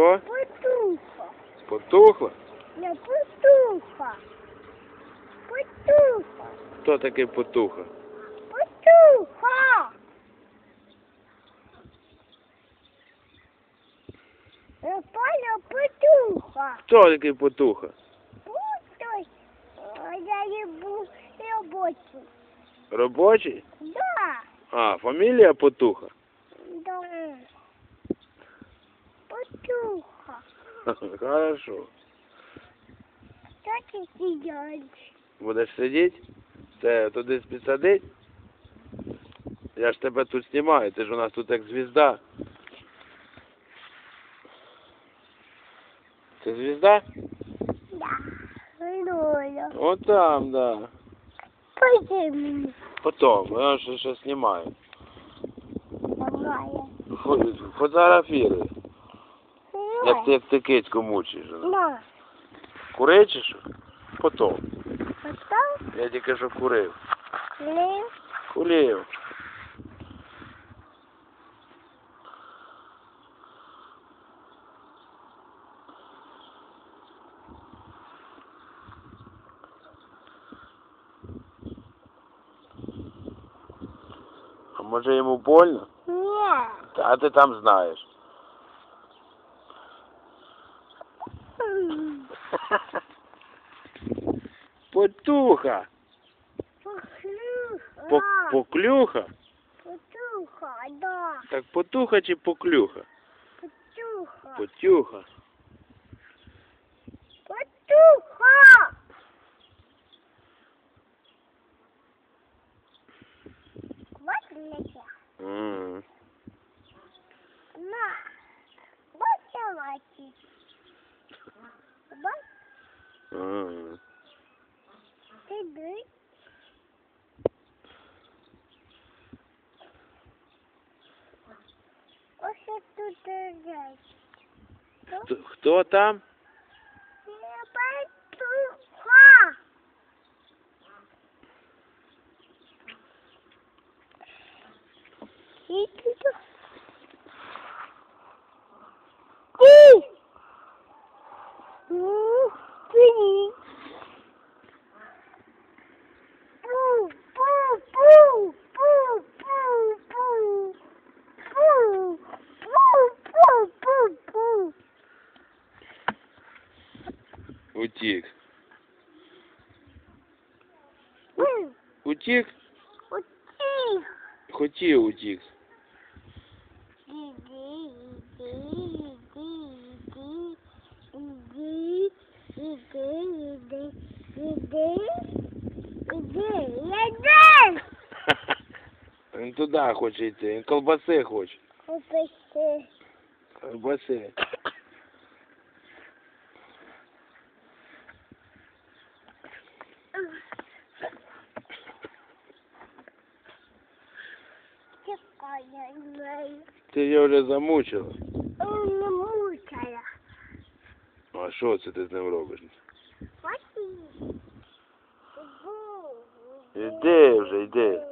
Що? Потуха. Потухла? Не потуха. Потуха. Хто такий потуха? Потуха. Я понял, потуха. Хто такий потуха? Пустой. Я не буду рабочий. Робочий? Да. А, фамілія потуха. Да. Потуха. Хорошо. Что ты делаешь? Будеш сидіти? Це туди підсадить? Я ж тебе тут знімаю, ти ж у нас тут як звізда. Це звізда? Да. Лоля. От там, да. Пойди мне. Потом, я ж ще знімаю. Давай. Фо- Фотографіруй. Як ти, як ти кицьку мучиш. На. Курив чи що? Потом. Потом Я тільки що курив. лев. Курив. А може йому больно? Нет. А ти там знаєш. Потуха. Поклюха. Поклюха? Потуха, да. Так потуха чи поклюха? Потуха. Потюха. Потуха. Вот летя. М. На. Вот давайте. Baba? Aa. Dedi. Ось тут лежить. Хто там? Баба. Утік. Утік? Утік. Хотів утік. Він туди хоче йти, він колбаси хоче. Колбаси. Колбаси. Моя. Ти його вже замучила. Не мучила. А що це ти з ним робиш? Іди вже, йди.